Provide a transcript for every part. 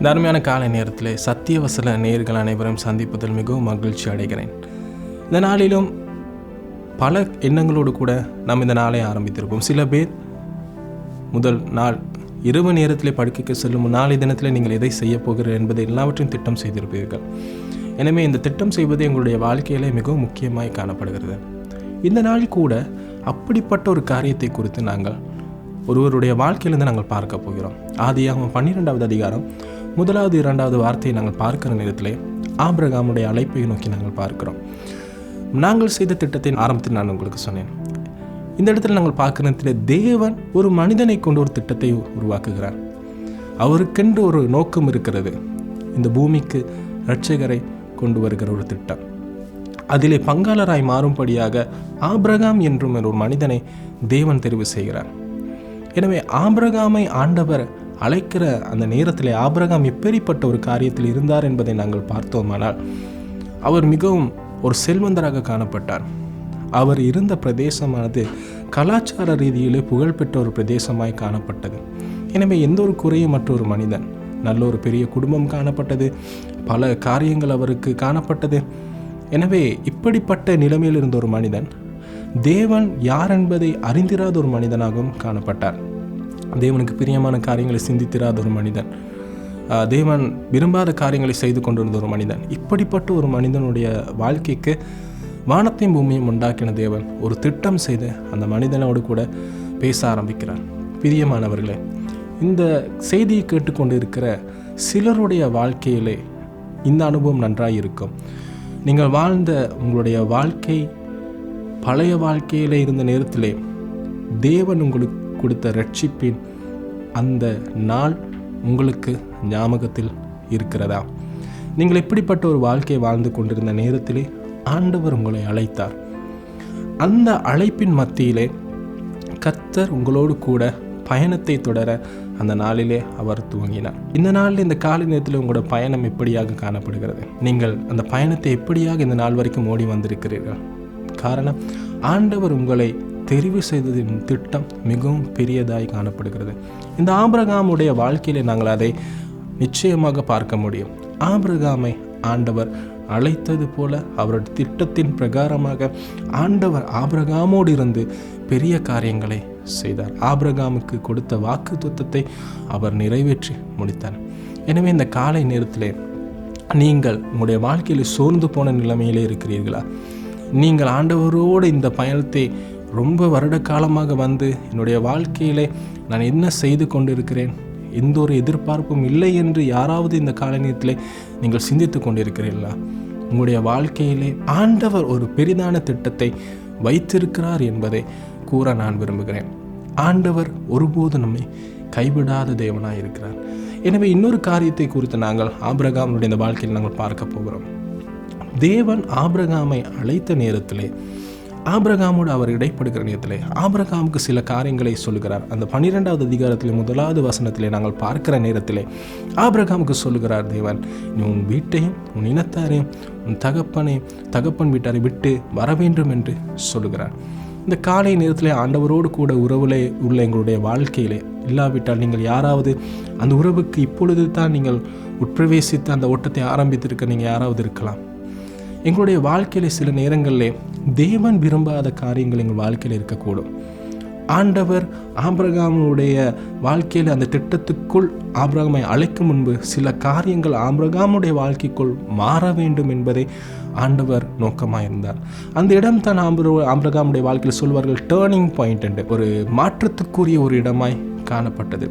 இந்த அருமையான காலை நேரத்தில் சத்தியவசல நேர்கள் அனைவரும் சந்திப்பதில் மிகவும் மகிழ்ச்சி அடைகிறேன். இந்த நாளிலும் பல எண்ணங்களோடு கூட நாம் இந்த நாளை ஆரம்பித்திருப்போம். சில பேர் முதல் நாள் இரவு நேரத்தில் படுக்கைக்கு செல்லும் நாளை தினத்தில் நீங்கள் எதை செய்ய போகிறீர்கள் என்பதை எல்லாவற்றையும் திட்டம் செய்திருப்பீர்கள். எனவே இந்த திட்டம் செய்வது எங்களுடைய வாழ்க்கையிலே மிகவும் முக்கியமாய் காணப்படுகிறது. இந்த நாள் கூட அப்படிப்பட்ட ஒரு காரியத்தை குறித்து நாங்கள் ஒருவருடைய வாழ்க்கையிலிருந்து நாங்கள் பார்க்க போகிறோம். ஆதியாகமம் பன்னிரெண்டாவது அதிகாரம் முதலாவது இரண்டாவது வார்த்தையை நாங்கள் பார்க்கிற நேரத்திலே ஆபிரகாமுடைய அழைப்பை நோக்கி நாங்கள் பார்க்கிறோம். நாங்கள் செய்த திட்டத்தின் ஆரம்பத்தில் நான் உங்களுக்கு சொன்னேன். இந்த இடத்துல நாங்கள் பார்க்கிற நேரத்தில் தேவன் ஒரு மனிதனை கொண்டு ஒரு திட்டத்தை உருவாக்குகிறார். அவருக்கென்று ஒரு நோக்கம் இருக்கிறது. இந்த பூமிக்கு இரட்சகரை கொண்டு வருகிற ஒரு திட்டம். அதிலே பங்காளராய் மாறும்படியாக ஆபிரகாம் என்றும் ஒரு மனிதனை தேவன் தெரிவு செய்கிறார். எனவே ஆபிரகாமை ஆண்டவர் அழைக்கிற அந்த நேரத்தில் ஆபிரகாம் எப்பேறிப்பட்ட ஒரு காரியத்தில் இருந்தார் என்பதை நாங்கள் பார்த்தோமானால் அவர் மிகவும் ஒரு செல்வந்தராக காணப்பட்டார். அவர் இருந்த பிரதேசமானது கலாச்சார ரீதியிலே புகழ்பெற்ற ஒரு பிரதேசமாய் காணப்பட்டது. எனவே எந்த ஒரு குறையும் மற்றொரு மனிதன் நல்ல ஒரு பெரிய குடும்பம் காணப்பட்டது பல காரியங்கள் அவருக்கு காணப்பட்டது. எனவே இப்படிப்பட்ட நிலைமையில் இருந்த ஒரு மனிதன் தேவன் யார் என்பதை அறிந்திராத ஒரு மனிதனாகவும் காணப்பட்டார். தேவனுக்கு பிரியமான காரியங்களை சிந்தித்திராத ஒரு மனிதன். தேவன் விரும்பாத காரியங்களை செய்து கொண்டிருந்த ஒரு மனிதன். இப்படிப்பட்ட ஒரு மனிதனுடைய வாழ்க்கைக்கு வானத்தையும் பூமியும் உண்டாக்கின தேவன் ஒரு திட்டம் செய்து அந்த மனிதனோடு கூட பேச ஆரம்பிக்கிறார். பிரியமானவர்களே இந்த செய்தியை கேட்டுக்கொண்டு இருக்கிற சிலருடைய வாழ்க்கையிலே இந்த அனுபவம் நன்றாக இருக்கும். நீங்கள் வாழ்ந்த உங்களுடைய வாழ்க்கை பழைய வாழ்க்கையில் இருந்த நேரத்திலே தேவன் உங்களுக்கு கொடுத்த ரட்சிப்பின் அந்த நாள் உங்களுக்கு ஞாபகத்தில் இருக்கிறதா? நீங்கள் இப்படிப்பட்ட ஒரு வாழ்க்கையை வாழ்ந்து கொண்டிருந்த நேரத்திலே ஆண்டவர் உங்களை அழைத்தார். அந்த அழைப்பின் மத்தியிலே கத்தர் உங்களோடு கூட பயணத்தை தொடர அந்த நாளிலே அவர் துவங்கினார். இந்த நாளில் இந்த காலை நேரத்தில் உங்களோட பயணம் எப்படியாக காணப்படுகிறது? நீங்கள் அந்த பயணத்தை எப்படியாக இந்த நாள் வரைக்கும் ஓடி வந்திருக்கிறீர்கள்? காரணம் ஆண்டவர் உங்களை தெரிவு செய்ததின் திட்டம் மிகவும் பெரியதாய் காணப்படுகிறது. இந்த ஆபிரகாமுடைய வாழ்க்கையிலே நாங்கள் அதை நிச்சயமாக பார்க்க முடியும். ஆபிரகாமை ஆண்டவர் அழைத்தது போல அவருடைய திட்டத்தின் பிரகாரமாக ஆண்டவர் ஆபிரகாமோடு இருந்து பெரிய காரியங்களை செய்தார். ஆபிரகாமுக்கு கொடுத்த வாக்கு தத்துவத்தை அவர் நிறைவேற்றி முடித்தார். எனவே இந்த காலை நேரத்திலே நீங்கள் உங்களுடைய வாழ்க்கையில் சோர்ந்து போன நிலைமையிலே இருக்கிறீர்களா? நீங்கள் ஆண்டவரோடு இந்த பயணத்தை ரொம்ப வருட காலமாக வந்து என்னுடைய வாழ்க்கையிலே நான் என்ன செய்து கொண்டிருக்கிறேன்? எந்த ஒரு எதிர்பார்ப்பும் இல்லை என்று யாராவது இந்த காலநியத்திலே நீங்கள் சிந்தித்து கொண்டிருக்கிறீர்களா? உங்களுடைய வாழ்க்கையிலே ஆண்டவர் ஒரு பெரிதான திட்டத்தை வைத்திருக்கிறார் என்பதை கூற நான் விரும்புகிறேன். ஆண்டவர் ஒருபோது நம்மை கைவிடாத தேவனாய் இருக்கிறார். எனவே இன்னொரு காரியத்தை குறித்து நாங்கள் ஆபிரகாமனுடைய இந்த வாழ்க்கையில் நாங்கள் பார்க்க போகிறோம். தேவன் ஆபிரகாமை அழைத்த நேரத்திலே ஆபிரகாமோடு அவர் இடைப்படுகிற நேரத்தில் ஆபிரகாமுக்கு சில காரியங்களை சொல்லுகிறார். அந்த பன்னிரெண்டாவது அதிகாரத்தில் முதலாவது வசனத்திலே நாங்கள் பார்க்கிற நேரத்திலே ஆபிரகாமுக்கு சொல்லுகிறார் தேவன் நீ உன் வீட்டையும் உன் இனத்தாரையும் உன் தகப்பனையும் தகப்பன் வீட்டாரை விட்டு வர வேண்டும் என்று சொல்லுகிறார். இந்த காலை நேரத்தில் ஆண்டவரோடு கூட உறவுலே உள்ள எங்களுடைய வாழ்க்கையிலே இல்லாவிட்டால் நீங்கள் யாராவது அந்த உறவுக்கு இப்பொழுது தான் நீங்கள் உட்பிரவேசித்து அந்த ஓட்டத்தை ஆரம்பித்திருக்க நீங்கள் யாராவது இருக்கலாம். எங்களுடைய வாழ்க்கையில் சில நேரங்களிலே தேவன் விரும்பாத காரியங்கள் எங்கள் வாழ்க்கையில் இருக்கக்கூடும். ஆண்டவர் ஆபிரகாமுடைய வாழ்க்கையில் அந்த திட்டத்துக்குள் ஆபிரகாமை அழைக்கும் முன்பு சில காரியங்கள் ஆபிரகாமுடைய வாழ்க்கைக்குள் மாற வேண்டும் என்பதை ஆண்டவர் நோக்கமாக இருந்தார். அந்த இடம் தான் ஆம்பிர ஆபிரகாமுடைய வாழ்க்கையில் சொல்வார்கள் டேர்னிங் பாயிண்ட் என்று. ஒரு மாற்றத்துக்குரிய ஒரு இடமாய் காணப்பட்டது.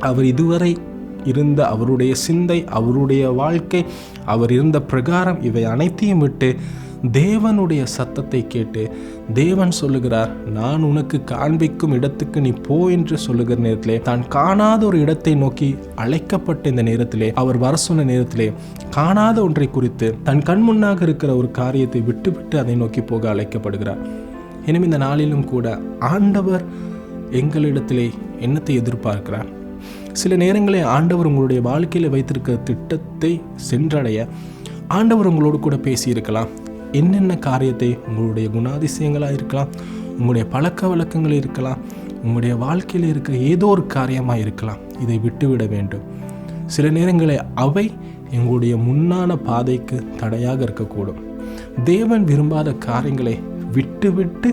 அவர் இதுவரை இருந்த அவருடைய சிந்தை அவருடைய வாழ்க்கை அவர் இருந்த பிரகாரம் இவை அனைத்தையும் விட்டு தேவனுடைய சத்தத்தை கேட்டு தேவன் சொல்லுகிறார் நான் உனக்கு காண்பிக்கும் இடத்துக்கு நீ போ என்று சொல்லுகிற நேரத்திலே தான் காணாத ஒரு இடத்தை நோக்கி அழைக்கப்பட்ட இந்த நேரத்திலே அவர் வர சொன்ன நேரத்திலே காணாத ஒன்றை குறித்து தன் கண் முன்னாக இருக்கிற ஒரு காரியத்தை விட்டுவிட்டு அதை நோக்கி போக அழைக்கப்படுகிறார். எனவே இந்த நாளிலும் கூட ஆண்டவர் எங்களிடத்திலே என்னத்தை எதிர்பார்க்கிறார்? சில நேரங்களில் ஆண்டவர் உங்களுடைய வாழ்க்கையில் வைத்திருக்கிற திட்டத்தை சென்றடைய ஆண்டவர் உங்களோடு கூட பேசியிருக்கலாம். என்னென்ன காரியத்தை உங்களுடைய குணாதிசயங்களாக இருக்கலாம் உங்களுடைய பழக்க வழக்கங்கள் இருக்கலாம் உங்களுடைய வாழ்க்கையில் இருக்கிற ஏதோ ஒரு காரியமாக இருக்கலாம் இதை விட்டுவிட வேண்டும். சில நேரங்களில் அவை எங்களுடைய முன்னான பாதைக்கு தடையாக இருக்கக்கூடும். தேவன் விரும்பாத காரியங்களை விட்டு விட்டு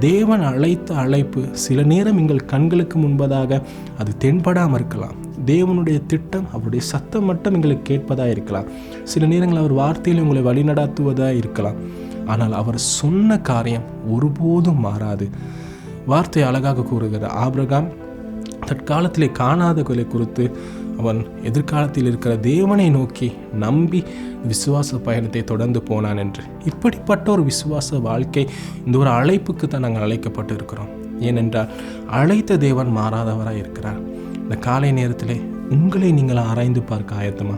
தேவன் அழைத்த அழைப்பு சில நேரம் எங்கள் கண்களுக்கு முன்பதாக அது தென்படாமல் இருக்கலாம். தேவனுடைய திட்டம் அவருடைய சத்தம் மட்டும் எங்களுக்கு கேட்பதாக இருக்கலாம். சில நேரங்கள் அவர் வார்த்தையில் உங்களை வழிநடாத்துவதாக இருக்கலாம். ஆனால் அவர் சொன்ன காரியம் ஒருபோதும் மாறாது. வார்த்தை அழகாக கூறுகிறது. ஆபிரகாம் தற்காலத்திலே காணாதகளை குறித்து அவன் எதிர்காலத்தில் இருக்கிற தேவனை நோக்கி நம்பி விசுவாச பயணத்தை தொடர்ந்து போனான் என்று. இப்படிப்பட்ட ஒரு விசுவாச வாழ்க்கை இந்த ஒரு அழைப்புக்கு தான் நாங்கள் அழைக்கப்பட்டு இருக்கிறோம் ஏனென்றால் அழைத்த தேவன் மாறாதவராக இருக்கிறார். இந்த காலை நேரத்தில் உங்களை நீங்கள் ஆராய்ந்து பார்க்க ஆயத்தமா?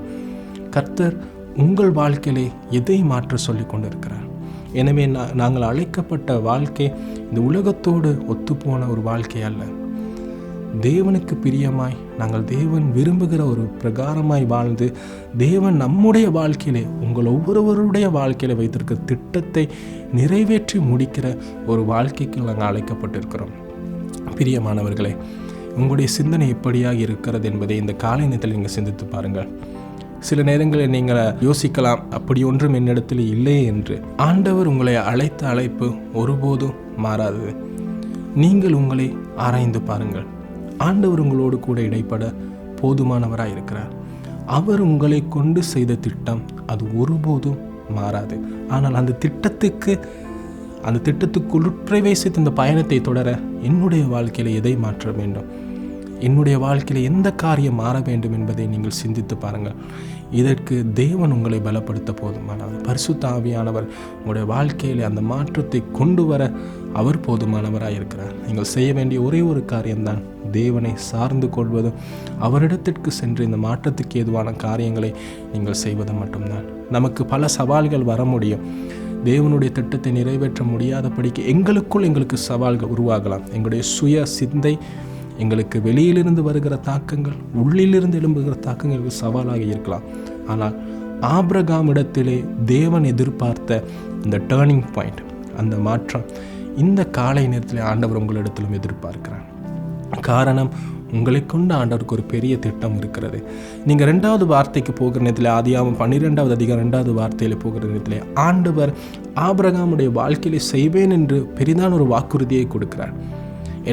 கர்த்தர் உங்கள் வாழ்க்கையிலே எதை மாற்ற சொல்லி கொண்டிருக்கிறார்? எனவே நாங்கள் அழைக்கப்பட்ட வாழ்க்கை இந்த உலகத்தோடு ஒத்துப்போன ஒரு வாழ்க்கை அல்ல. தேவனுக்கு பிரியமாய் நாங்கள் தேவன் விரும்புகிற ஒரு பிரகாரமாய் வாழ்ந்து தேவன் நம்முடைய வாழ்க்கையிலே உங்கள் ஒவ்வொருவருடைய வாழ்க்கையில வைத்திருக்கிற திட்டத்தை நிறைவேற்றி முடிக்கிற ஒரு வாழ்க்கைக்கு நாங்கள் அழைக்கப்பட்டிருக்கிறோம். பிரியமானவர்களே உங்களுடைய சிந்தனை எப்படியாக இருக்கிறது என்பதை இந்த காலை நேரத்தில் நீங்கள் சிந்தித்து பாருங்கள். சில நேரங்களில் நீங்கள் யோசிக்கலாம் அப்படி ஒன்றும் என்னிடத்தில் இல்லை என்று. ஆண்டவர் உங்களை அழைத்த அழைப்பு ஒருபோதும் மாறாது நீங்கள் உங்களை ஆராய்ந்து பாருங்கள். ஆண்டவர் உங்களோடு கூட இடைப்பட போதுமானவராக இருக்கிறார். அவர் உங்களை கொண்டு செய்த திட்டம் அது ஒருபோதும் மாறாது. ஆனால் அந்த திட்டத்துக்கு அந்த திட்டத்துக்குள் பிரவேசித்த இந்த பயணத்தை தொடர என்னுடைய வாழ்க்கையில் எதை மாற்ற வேண்டும்? என்னுடைய வாழ்க்கையில் எந்த காரியம் மாற வேண்டும் என்பதை நீங்கள் சிந்தித்து பாருங்கள். இதற்கு தேவன் உங்களை பலப்படுத்த போதுமானவர். பரிசு தாவியானவர் உங்களுடைய வாழ்க்கையில் அந்த மாற்றத்தை கொண்டு வர அவர் போதுமானவராக இருக்கிறார். நீங்கள் செய்ய வேண்டிய ஒரே ஒரு காரியம்தான் தேவனை சார்ந்து கொள்வதும் அவரிடத்திற்கு சென்று இந்த மாற்றத்துக்கு ஏதுவான காரியங்களை நீங்கள் செய்வது மட்டும்தான். நமக்கு பல சவால்கள் வர முடியும். தேவனுடைய திட்டத்தை நிறைவேற்ற முடியாதபடிக்கு எங்களுக்குள் எங்களுக்கு சவால்கள் உருவாகலாம். எங்களுடைய சுய சிந்தை எங்களுக்கு வெளியிலிருந்து வருகிற தாக்கங்கள் உள்ளிலிருந்து எழும்புகிற தாக்கங்களுக்கு சவாலாக இருக்கலாம். ஆனால் ஆப்ரகாம் இடத்திலே தேவன் எதிர்பார்த்த இந்த டேர்னிங் பாயிண்ட் அந்த மாற்றம் இந்த காலை நேரத்தில் ஆண்டவர் உங்களிடத்திலும் எதிர்பார்க்கிறார். காரணம் உங்களை கொண்டு ஆண்டவருக்கு ஒரு பெரிய திட்டம் இருக்கிறது. நீங்கள் ரெண்டாவது வார்த்தைக்கு போகிற நேரத்தில் ஆதியாவும் பன்னிரெண்டாவது அதிகம் ரெண்டாவது வார்த்தையில் போகிற நேரத்தில் ஆண்டவர் ஆபிரகாமுடைய வாழ்க்கையிலே செய்வேன் என்று பெரிதான ஒரு வாக்குறுதியை கொடுக்கிறார்.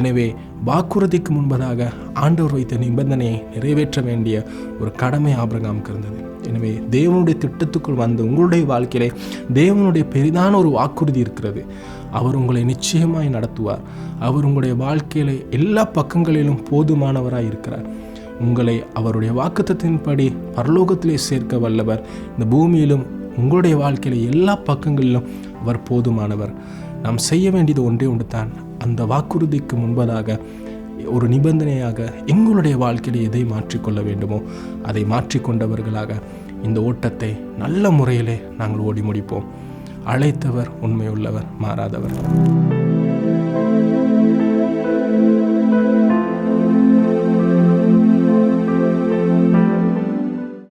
எனவே வாக்குறுதிக்கு முன்பதாக ஆண்டவர் வைத்த நிபந்தனையை நிறைவேற்ற வேண்டிய ஒரு கடமை ஆபிரகாமுக்கு இருந்தது எனவே தேவனுடைய திட்டத்துக்குள் வந்து உங்களுடைய வாழ்க்கையிலே தேவனுடைய பெரிதான ஒரு வாக்குறுதி இருக்கிறது. அவர் உங்களை நிச்சயமாய் நடத்துவார். அவர் உங்களுடைய வாழ்க்கையில எல்லா பக்கங்களிலும் போதுமானவராய் இருக்கிறார். உங்களை அவருடைய வாக்குத்தத்தின்படி பரலோகத்திலே சேர்க்க வல்லவர். இந்த பூமியிலும் உங்களுடைய வாழ்க்கையில எல்லா பக்கங்களிலும் அவர் போதுமானவர். நாம் செய்ய வேண்டியது ஒன்றே ஒன்று தான் அந்த வாக்குறுதிக்கு முன்பதாக ஒரு நிபந்தனையாக எங்களுடைய வாழ்க்கையில் எதை மாற்றிக்கொள்ள வேண்டுமோ அதை மாற்றிக்கொண்டவர்களாக இந்த ஓட்டத்தை நல்ல முறையிலே நாங்கள் ஓடி முடிப்போம். அழைத்தவர் உண்மையுள்ளவர் மாறாதவர்.